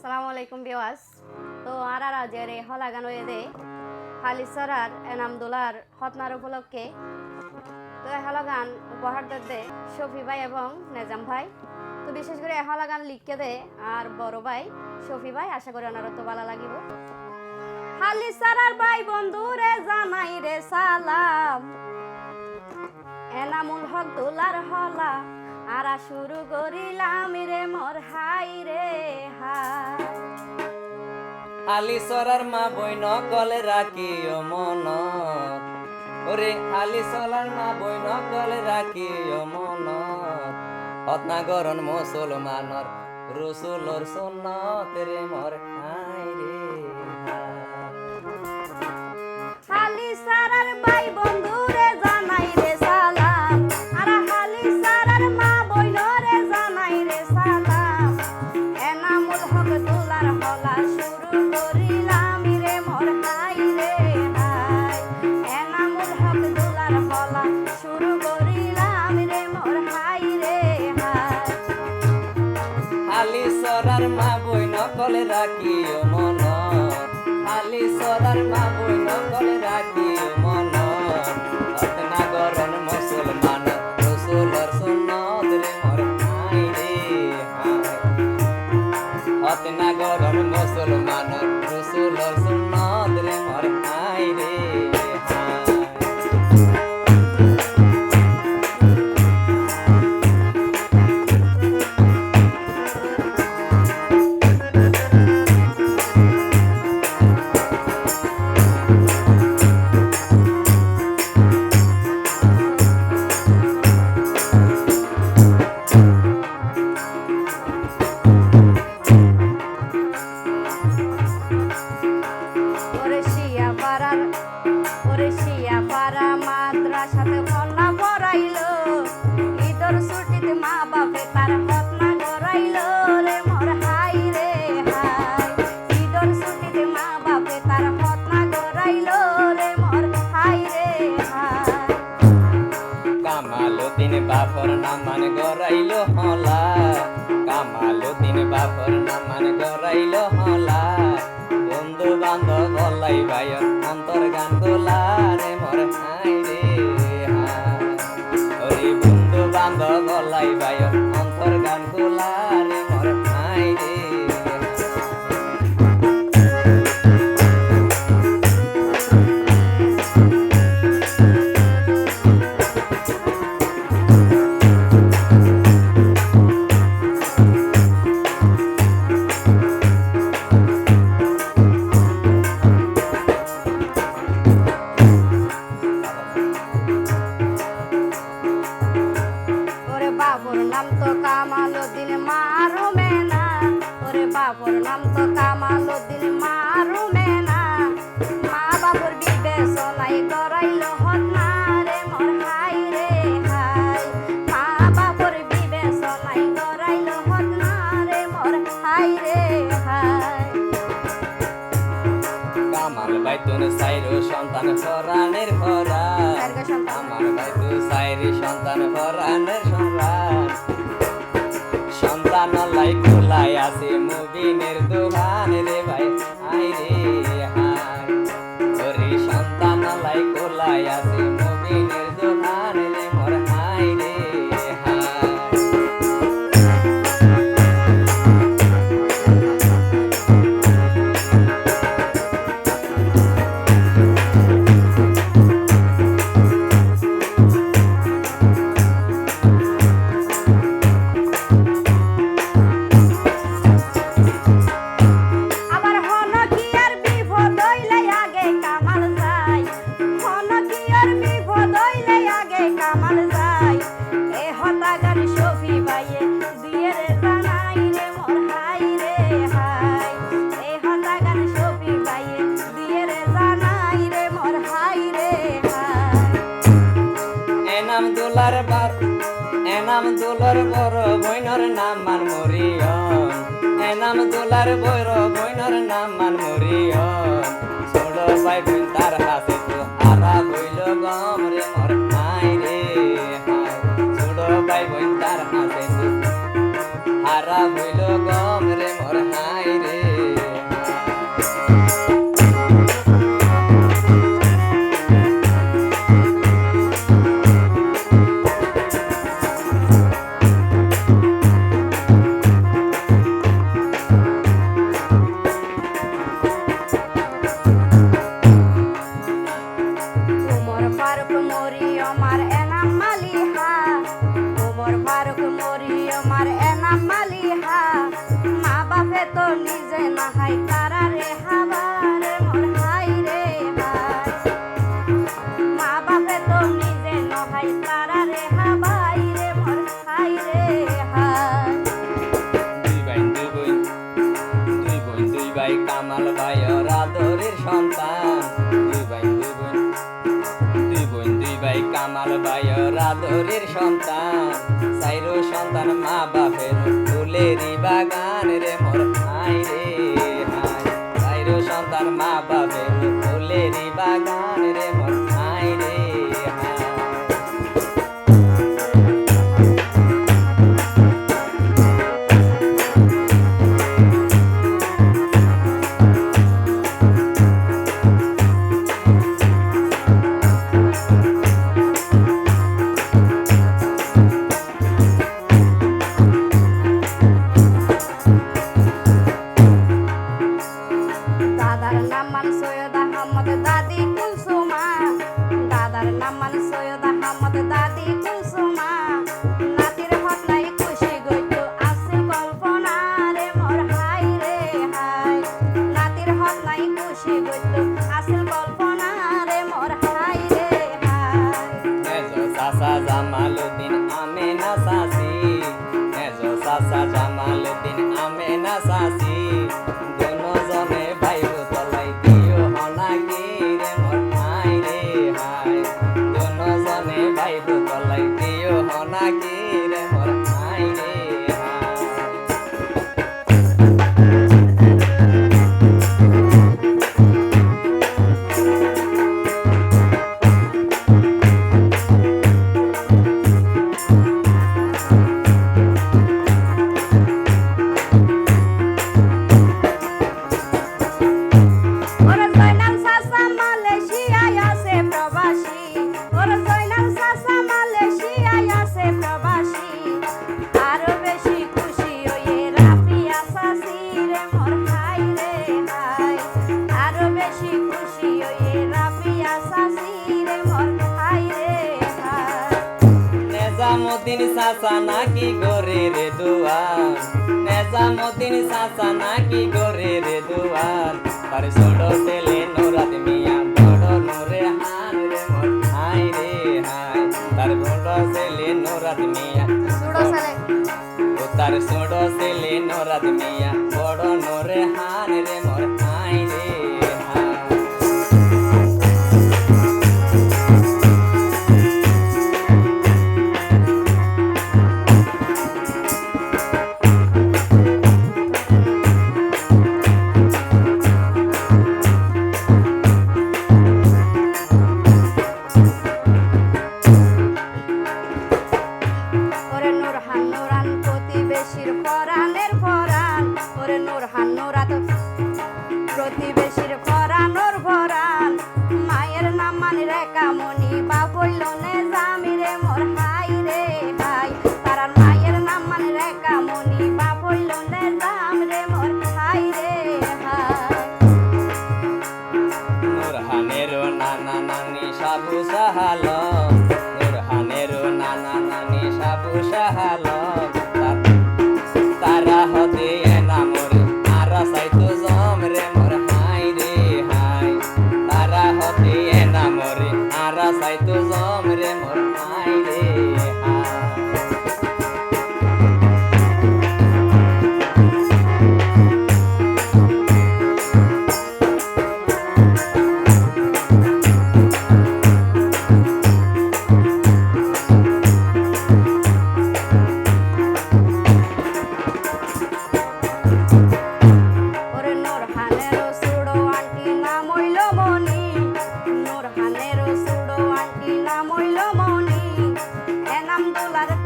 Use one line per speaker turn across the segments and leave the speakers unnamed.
আসসালামু আলাইকুম বিওয়াস তো আর আর আজের এই হলাগান হয়ে দে। হালিসরার এনাম দোলার হতনার উপলক্ষে। তো এই হলাগান উপহার দে শফি ভাই এবং নেজাম ভাই। তো বিশেষ করে এই হলাগান লিখকে দে আর বড় ভাই শফি ভাই, আশা করি ওনার তো ভালো লাগিব। হালি হালিসারার ভাই বন্ধু রে জানাই রে সালাম। এনামুল হক দোলার হলা। আরা শুরু করিলাম রে মোর হাই রে হাই।
আলি সরার মা বইন গলে রাখি ও মন। ওরে আলি সরার মা বইন গলে রাখি ও মন। হতনা গরন মুসলমানর রসুলর সুন্নত রে মোর হাই রে বাপর নামান গরাইল হলা বন্ধু বান্ধব হলাই ভাই অন্তর গান গোলারে মোর হাই রে হা বন্ধু বান্ধব হলাই ভাই সন্তান। আমার ভাই তু সাইরি সন্তান ফরানের সন্তান সন্তান লাই কুলাই আছে মুবিনের দোকান এনাম বার এনাম দোলার বড় বইনর নাম মান মরিয়ন এনাম দোলার বড় বইনর নাম মান মরিয়ন ছোট ভাই বোন তার হাসে তো আরা বইল গম রে জহুরির সন্তান সাইরো সন্তান মা বাপের ফুলেরই বাগান রে মোর আই রে।
para la
mamá. সাসা নাকি করে রে দুয়ার? নেজামুদ্দিন সাসা নাকি করে রে দুয়ার? আর ছোট ছেলে নুরাত মিয়া বড় নুরে হান রে হাই রে হাই তার বড় ছেলে নুরাত মিয়া।
ছোট ছেলে
ও তার ছোট ছেলে নুরাত মিয়া 都来 và.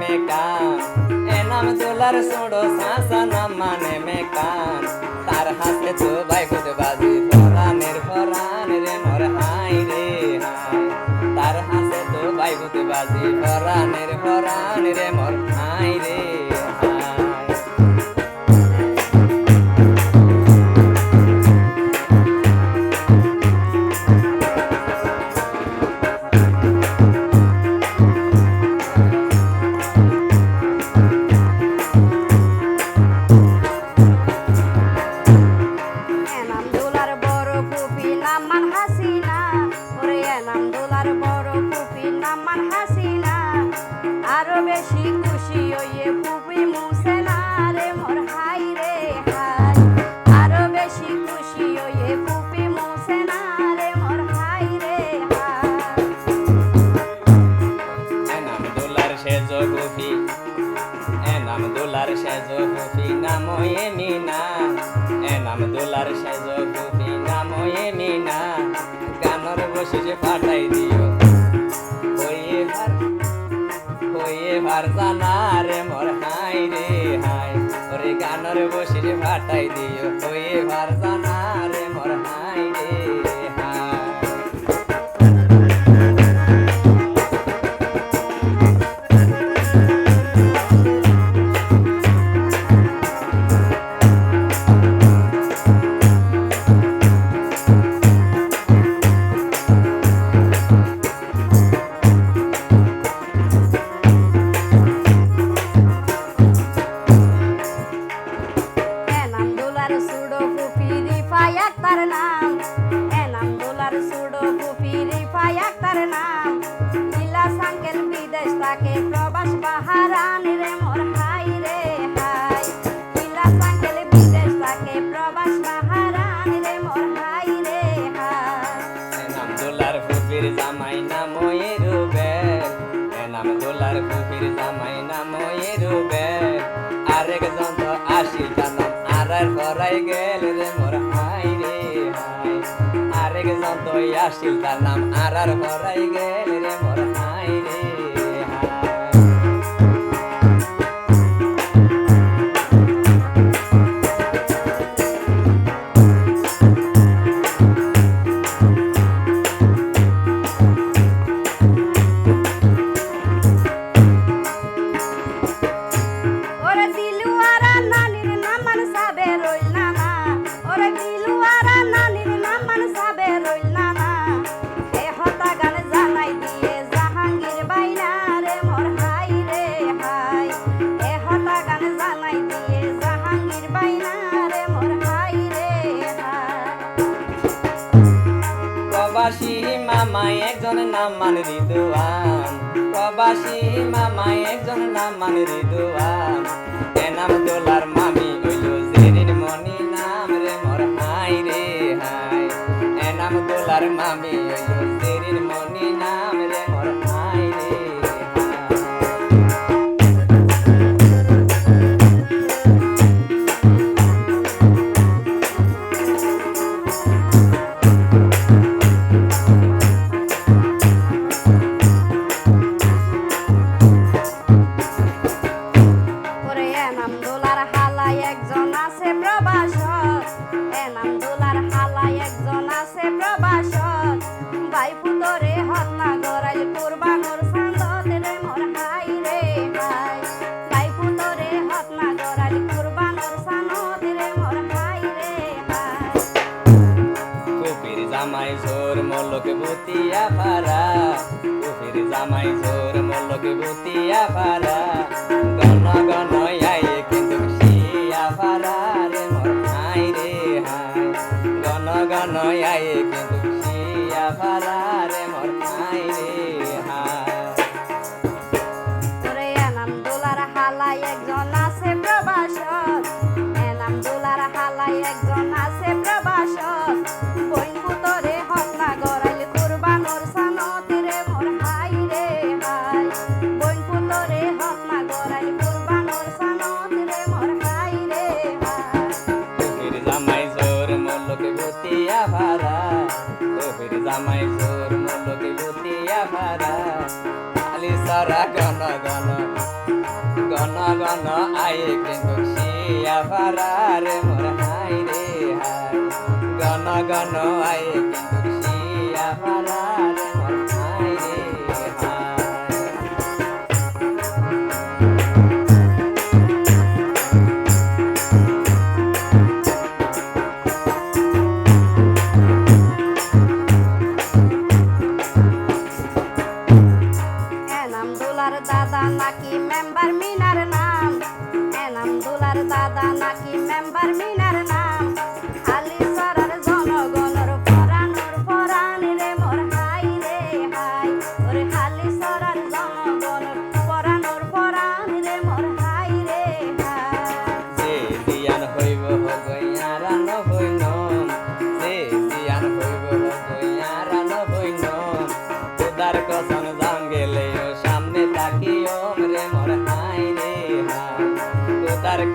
মে কান এনাম দোলার সোড়ো সাসা না মানে মে কান তার হাতে তো ভাই বুঝে বাজি পরানের পরান রে মোর হাই রে হাই। তার হাতে তো ভাই বুঝে বাজি পরানের পরান রে মোর হাই
ওরে
গানর বসে যে পাঠাই দিও হইয়ে ভার
আক্তার নাম। ইলা সাঙ্কেল বিদেশ তাকে প্রবাস বাহারান রে মোর হাই রে হাই। ইলা সাঙ্কেল বিদেশ তাকে প্রবাস বাহারান রে মোর হাই রে হাই।
এনাম দোলার ফুফির জামাই নাম রুবেল এনাম দোলার ফুফির জামাই নাম রুবেল আরেক জন তো জানাম আর পরাই গেল আসিল তার নাম আর পরাই গেল রে মোর। নাম মান রিদুয়ান নাম দোলার
বাই পুতরে হত না গরাইল কুরবানোর সান্দত রে মোর হাই রে হাই বাই পুতরে হত না গরাইল কুরবানোর সানত রে মোর হাই রে হাই
কুপির জামাই জোর মলক বুতিয়া পারা কুপির জামাই জোর মলক বুতিয়া পারা গন গন একজন আছে প্রবাসত বইনবু তরে হত্যা গড়াইল কুরবানোর সানতে রে, মোর হাই রে হাই।
বইনবু তরে হত্যা গড়াইল কুরবানোর সানতে রে, মোর হাই রে হাই। তোহির জামাই জোর মলকে
ভুতিয়া ভারা তোহির জামাই জোর মলকে ভুতিয়া ভারা খালি সারা গণ গণ গণ গণ আয়ে কিন্তু শিয়া ভারা রে
মোর
বাগান আয় কিন্তু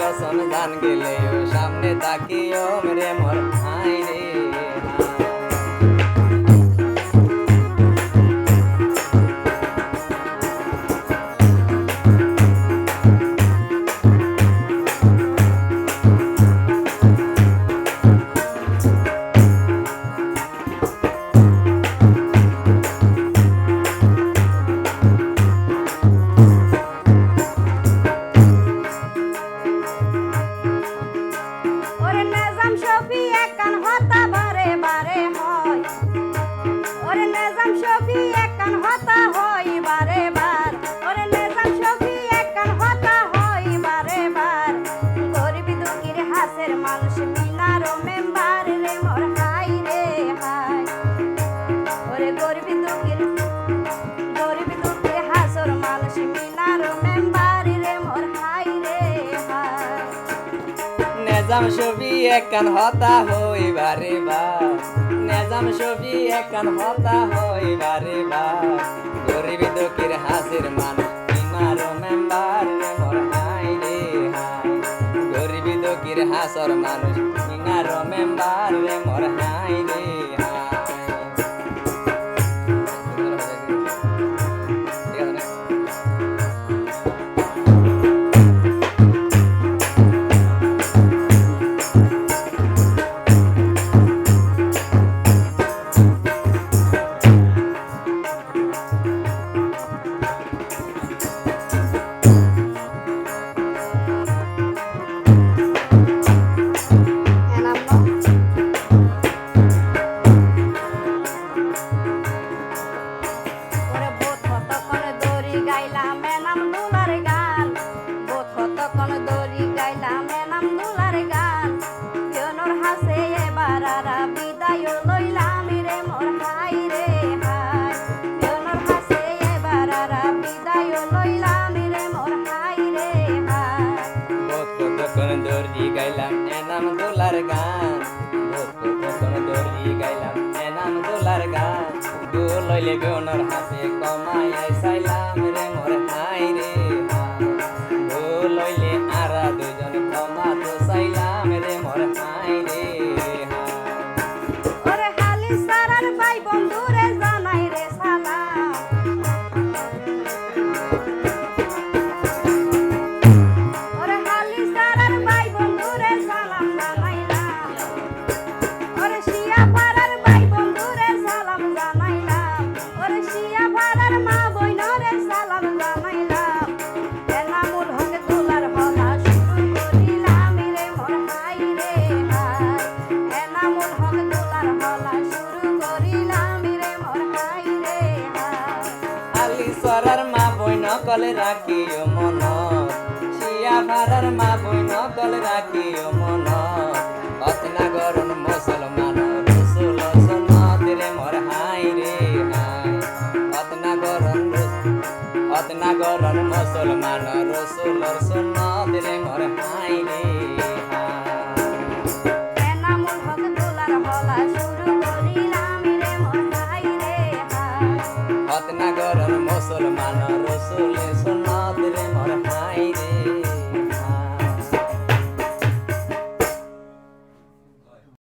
सन जान गेले सामने ताकियो
मेरे म শফি একান হয়। ওরে নেজাম শফি একান হতা হয় বারে বার। ওরে নেজাম শফি একান হতা হয় বারে বার। গরিব দুঃখীর হাসের মানুষ মিনার মেম্বার রে, মোর হাই রে হাই। ওরে গরিব দুঃখীর গরিব দুঃখীর হাসর মানুষ
একান হতা হইবারে বা। নেজাম সবি একান হতা হইবারে বা। গরিব দুঃখীর হাসির মানুষ ইমারো মেম্বার রে, মোর হাই রে হাই গরিব দুঃখীর হাসর মানুষ
করার মা
বই নকল রাখিও মন। শিয়া ভারার মা বই নকল রাখিও মন। অতনাগরণ মুসলমান রসুল সনত রে মর হাই রে হাই। অতনাগরণ অতনাগরণ মুসলমান রসুল সনত রে মর